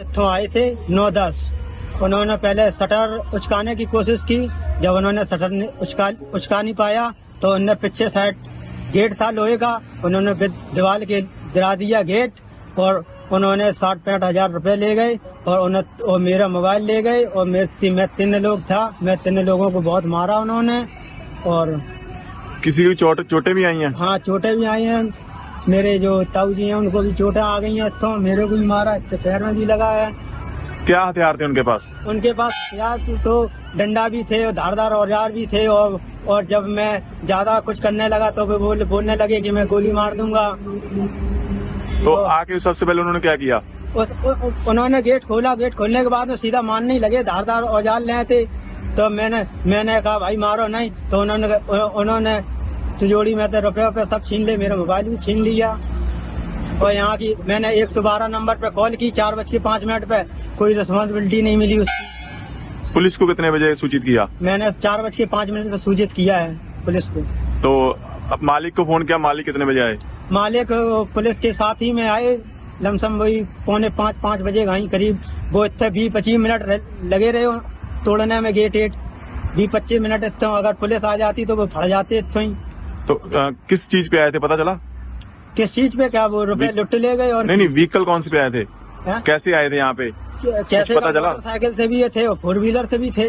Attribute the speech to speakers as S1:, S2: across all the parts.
S1: इतों आए थे नौ दस। उन्होंने पहले शटर उचकाने की कोशिश की। जब उन्होंने शटर उचका उचका नहीं पाया तो उन्होंने पीछे साइड गेट था लोहे का। उन्होंने दीवार के गिरा दिया गेट और उन्होंने साठ पैंठ हज़ार रुपए ले गए और उन्हें और मेरा मोबाइल ले गए और मेरे ती- मैं तीन लोग था। मैं तीन लोगों को बहुत मारा उन्होंने और
S2: किसी की चोट चोटें भी आई हैं?
S1: हाँ चोटें भी आई हैं। मेरे जो ताऊ जी हैं उनको भी चोटें आ गई हैं तो मेरे को भी मारा इतने पैर में भी लगा है।
S2: क्या हथियार थे उनके पास?
S1: उनके पास हथियार तो डंडा भी थे और धारदार औज़ार भी थे और और जब मैं ज़्यादा कुछ करने लगा तो वे बोल बोलने लगे कि मैं गोली मार दूँगा।
S2: तो आके सबसे पहले उन्होंने क्या किया?
S1: उ- उ- उन्होंने गेट खोला। गेट खोलने के बाद में सीधा मारने ही लगे धारदार औज़ार ले थे। तो मैंने मैंने कहा भाई मारो नहीं। तो उन्होंने उन्होंने तिजोरी में से रुपये रुपये सब छीन ले मेरा मोबाइल भी छीन लिया। और यहाँ की मैंने एक सौ बारह नंबर पे कॉल की चार बज के पाँच मिनट पे। कोई रिस्पॉन्सिबिलिटी नहीं मिली उसकी।
S2: पुलिस को कितने बजे सूचित किया?
S1: मैंने चार बज के पाँच मिनट पे सूचित किया है पुलिस को।
S2: तो अब मालिक को फ़ोन किया मालिक कितने बजे आए?
S1: मालिक पुलिस के साथ ही में आए लमसम वही पौने पाँच पाँच बजे कहीं करीब। वो इतने बीस पच्चीस मिनट लगे रहे तोड़ने में गेट एट बीस पच्चीस मिनट इतने अगर पुलिस आ जाती तो वो फट जाते इतने ही।
S2: तो आ, किस चीज़ पे आए थे पता चला?
S1: किस चीज़ पे? क्या वो रुपए लुट ले गए और
S2: नहीं नहीं व्हीकल कौन से पे आए थे?
S1: है?
S2: कैसे आए थे यहाँ पे?
S1: कैसे
S2: पता चला?
S1: साइकिल से भी थे फोर व्हीलर से भी थे।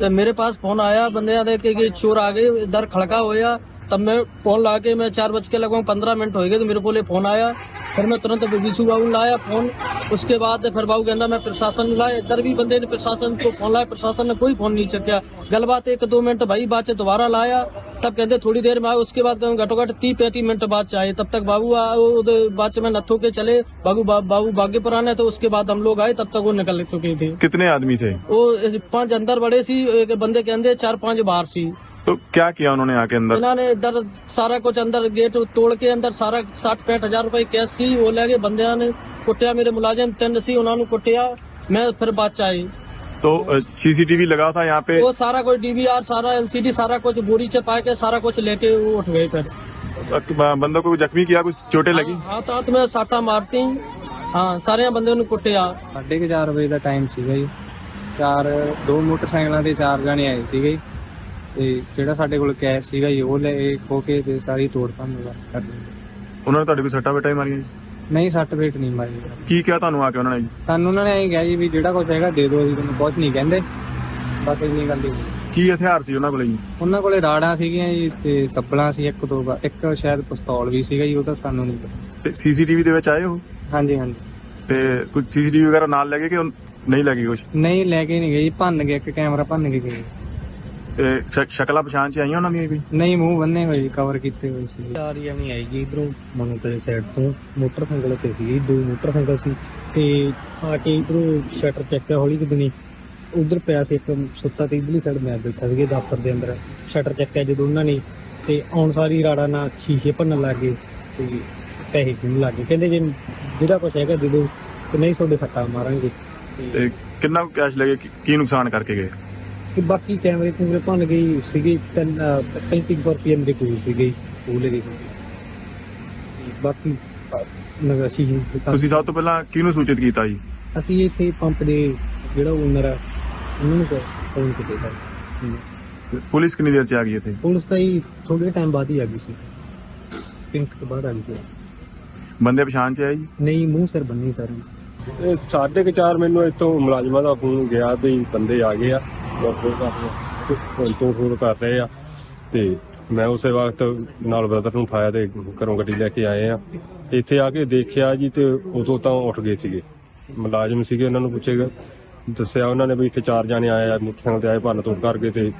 S3: तो मेरे पास फ़ोन आया बंदे आते कि, की चोर आ गए इधर खड़का हो गया। तब मैं फ़ोन ला के मैं चार बज के लगभग पंद्रह मिनट हो गए तो मेरे को फ़ोन आया। फिर मैं तुरंत विशु बाबू लाया फ़ोन उसके बाद फिर बाबू कहना मैं प्रशासन लाया इधर भी बंदे ने प्रशासन को फ़ोन लाया प्रशासन ने कोई फ़ोन नहीं चक्या गलबात एक दो मिनट भाई बात दोबारा लाया। तब कहते थोड़ी देर में आए उसके बाद घटो घट तीस पैंतीस मिनट बाद आए तब तक बाबू आए बाद में नथो के चले बाबू बाबू बागे पुराने तो उसके बाद हम लोग आए तब तक वो निकल चुके थे
S2: कितने आदमी थे
S3: वो पांच अंदर बड़े सी एक बंदे के अंदर चार पांच बाहर सी
S2: तो क्या किया उन्होंने आके अंदर
S3: इन्होंने इधर सारा कुछ अंदर गेट तोड़ के अंदर सारा साठ पैंठ हजार रुपए कैश सी वो लगे बंदे ने कुटिया मेरे मुलाजिम तीन सी उन्होंने कुटिया मैं फिर बात चाहिए
S2: तो सीसीटीवी लगा था यहाँ पे
S3: ਉਹ ਸਾਰਾ ਕੁਝ ਡੀਵੀਆਰ ਸਾਰਾ ਐਲਸੀਡੀ ਸਾਰਾ ਕੁਝ बोरी ਚ पा के सारा कुछ लेके वो उठ गए फिर
S2: अ, बंदों को जख्मी किया कुछ चोटें लगी
S3: हाथ हाथ में साटा मारती ਹਾਂ ਸਾਰਿਆਂ ਬੰਦਿਆਂ ਨੂੰ ਕੁੱਟਿਆ
S4: ਸਾਢੇ ਕੁ ਚਾਰ ਵਜੇ ਦਾ ਟਾਈਮ ਸੀਗਾ ਜੀ ਚਾਰ ਦੋ ਮੋਟਰਸਾਈਕਲਾਂ ਤੇ ਚਾਰ ਜਣੇ ਆਏ ਸੀਗੇ ਜੀ। ਤੇ ਜਿਹੜਾ ਸਾਡੇ ਕੋਲ ਕੈਸ਼ ਸੀਗਾ ਜੀ ਉਹ ਲੈ ਖੋ ਕੇ ਤੇ ਸਾਰੀ ਤੋੜ ਭੰਨ ਕਰ ਦਿੱਤੀ।
S2: ਉਹਨਾਂ ਨੇ ਤੁਹਾਡੇ ਕੋਲ ਸੱਟਾਂ ਬੇਟਾ ਹੀ ਮਾਰੀਆਂ ਜੀ?
S4: ਨਹੀਂ ਸੱਟ ਵੇਟ ਨਹੀਂ ਮਾਰੀ
S2: ਕੀ ਕਿਹਾ ਤੁਹਾਨੂੰ ਆ ਕੇ ਉਹਨਾਂ ਨੇ ਜੀ?
S4: ਸਾਨੂੰ ਉਹਨਾਂ ਨੇ ਐਂ ਕਿਹਾ ਜੀ ਵੀ ਜਿਹੜਾ ਕੁਝ ਹੈਗਾ ਦੇ ਦਿਓ ਅਸੀਂ ਤੁਹਾਨੂੰ ਕੁਝ ਨਹੀਂ ਕਹਿੰਦੇ। ਬਸ ਇੰਨੀ ਗੱਲ ਹੀ।
S2: ਕੀ ਹਥਿਆਰ ਸੀ ਉਹਨਾਂ ਕੋਲ ਜੀ?
S4: ਉਹਨਾਂ ਕੋਲੇ ਰਾੜਾਂ ਸੀਗੀਆਂ ਜੀ ਤੇ ਸੱਬਲਾਂ ਸੀ ਇੱਕ ਦੋ ਵਾ- ਇੱਕ ਸ਼ਾਇਦ ਪਿਸਤੌਲ ਵੀ ਸੀਗਾ ਜੀ ਉਹ ਤਾਂ ਸਾਨੂੰ ਨਹੀਂ ਪਤਾ।
S2: ਤੇ ਸੀਸੀਟੀਵੀ ਦੇ ਵਿੱਚ ਆਏ ਹੋ
S4: ਹਾਂਜੀ ਹਾਂਜੀ।
S2: ਤੇ ਕੁਝ ਸੀਸੀਟੀਵੀ ਵਗੈਰਾ ਨਾਲ ਲੈ ਗਏ ਕਿ ਉਹ ਨਹੀਂ ਲੈ ਗਏ ਕੁਝ
S4: ਨਹੀਂ ਲੈ ਕੇ ਨਹੀਂ ਗਏ ਜੀ ਭੰਨ ਗਏ ਇੱਕ ਕੈਮਰਾ ਭੰਨ ਕੇ ਗਏ।
S2: ਤੇ ਸ਼ਕਲਾਂ ਪਛਾਣ ਚ ਆਈਆਂ ਉਹਨਾਂ ਦੀਆਂ ਵੀ?
S4: ਨਹੀਂ ਮੂੰਹ ਬੰਨੇ ਹੋਏ ਕਵਰ ਕੀਤੇ ਹੋਏ ਸੀ।
S5: ਚਾਰ ਜਣੇ ਆਏ ਜੀ ਇਧਰੋਂ ਮਨੂ ਤੇ ਸਾਈਡ ਤੋਂ। ਮੋਟਰਸਾਈਕਲ ਤੇ ਸੀ ਦੋ ਮੋਟਰਸਾਈਕਲ ਸੀ। ਤੇ ਆ ਕੇ ਇਧਰੋਂ ਸ਼ਟਰ ਚੱਕਿਆ ਹੌਲੀ ਕਿਦਨੀ ਉਧਰ ਪਿਆ ਸੀ ਇੱਕ ਸੁੱਤਾ ਤੇ ਇਧਰਲੀ ਸਾਈਡ ਮੈਂ ਬੈਠਾ ਸੀਗੇ ਦਫ਼ਤਰ ਦੇ ਅੰਦਰ। ਸ਼ਟਰ ਚੱਕਿਆ ਜਦੋਂ ਉਹਨਾਂ ਨੇ ਤੇ ਆਉਣ ਸਾਰੀ ਰਾੜਾ ਨਾਲ ਸ਼ੀਸ਼ੇ ਭੰਨਣ ਲੱਗੇ ਤੇ ਪੈਸੇ ਖੂਨ ਲੱਗੇ ਕਹਿੰਦੇ ਜੇ ਜਿਹੜਾ ਕੁਛ ਹੈਗਾ ਦੇ ਦਿਓ ਤੇ ਨਹੀਂ ਤੁਹਾਡੇ ਸੱਟਾਂ ਮਾਰਾਂਗੇ। ਤੇ
S2: ਤੇ ਕਿੰਨਾ ਕੈਸ਼ ਲੈ ਗਏ ਕੀ- ਕੀ ਨੁਕਸਾਨ ਕਰਕੇ ਗਏ?
S5: ਤੇ ਬਾਕੀ ਕੈਮਰੇ ਕੂਮਰੇ ਭੰਨ ਗਈ ਸੀਗੇ ਤਿੰਨ ਅਹ, 3500 ਰੁਪਏ ਮੇਰੇ ਕੋਲ ਸੀਗੇ ਉਹ ਲੈ ਗਏ ਬਾਕੀ ਨਗਾਸ਼ੀ ਜੀ
S2: ਤੁਸੀਂ ਸਭ ਤੋਂ ਪਹਿਲਾਂ ਕਿਹਨੂੰ ਸੂਚਿਤ ਕੀਤਾ ਜੀ?
S5: ਅਸੀਂ ਇੱਥੇ ਪੰਪ ਦੇ ਜਿਹੜਾ ਓਨਰ ਆ ਉਹਨਾਂ ਨੂੰ ਫੋਨ ਕੀਤਾ ਸੀ
S2: ਪੁਲਿਸ ਕਿੰਨੀ ਦੇਰ ਚ ਆ ਗਈ ਇੱਥੇ?
S5: ਪੁਲਿਸ ਤਾਂ ਹੀ ਥੋੜੇ ਟਾਈਮ ਬਾਅਦ ਹੀ ਆ ਗਈ ਸੀ। ਪਿੰਕ ਤੋਂ ਬਾਅਦ ਆ ਗਈ ਸੀ।
S2: ਬੰਦੇ ਪਛਾਣ ਚ ਆਏ ਜੀ?
S5: ਨਹੀਂ ਮੂੰਹ ਸਿਰ ਬੰਨੀ ਸਰ।
S6: ਸਾਢੇ ਕੁ ਚਾਰ ਮੈਨੂੰ ਇੱਥੋਂ ਮੁਲਾਜ਼ਮਾਂ ਦਾ ਫੋਨ ਗਿਆ ਤੇ ਬੰਦੇ ਆ ਗਏ ਆ। ਤੋਂ ਫੋਨ ਕਰ ਰਹੇ ਆ ਤੇ ਮੈਂ ਉਸੇ ਵਕਤ ਨਾਲ ਬ੍ਰਦਰ ਨੂੰ ਉਠਾਇਆ ਤੇ ਘਰੋਂ ਗੱਡੀ ਲੈ ਕੇ ਆਏ ਆ। ਇੱਥੇ ਆ ਕੇ ਦੇਖਿਆ ਜੀ ਤੇ ਉਦੋਂ ਤਾਂ ਉੱਠ ਗਏ ਸੀਗੇ। ਮੁਲਾਜ਼ਮ ਸੀਗੇ, ਉਹਨਾਂ ਨੂੰ ਪੁੱਛੇਗਾ ਦੱਸਿਆ ਉਹਨਾਂ ਨੇ ਵੀ ਇੱਥੇ ਚਾਰ ਜਾਣੇ ਆਏ ਆ, ਮੋਟਰਸਾਈਕਲ ਤੇ ਆਏ ਭੰਨ ਤੋੜ ਕਰਕੇ ਤੇ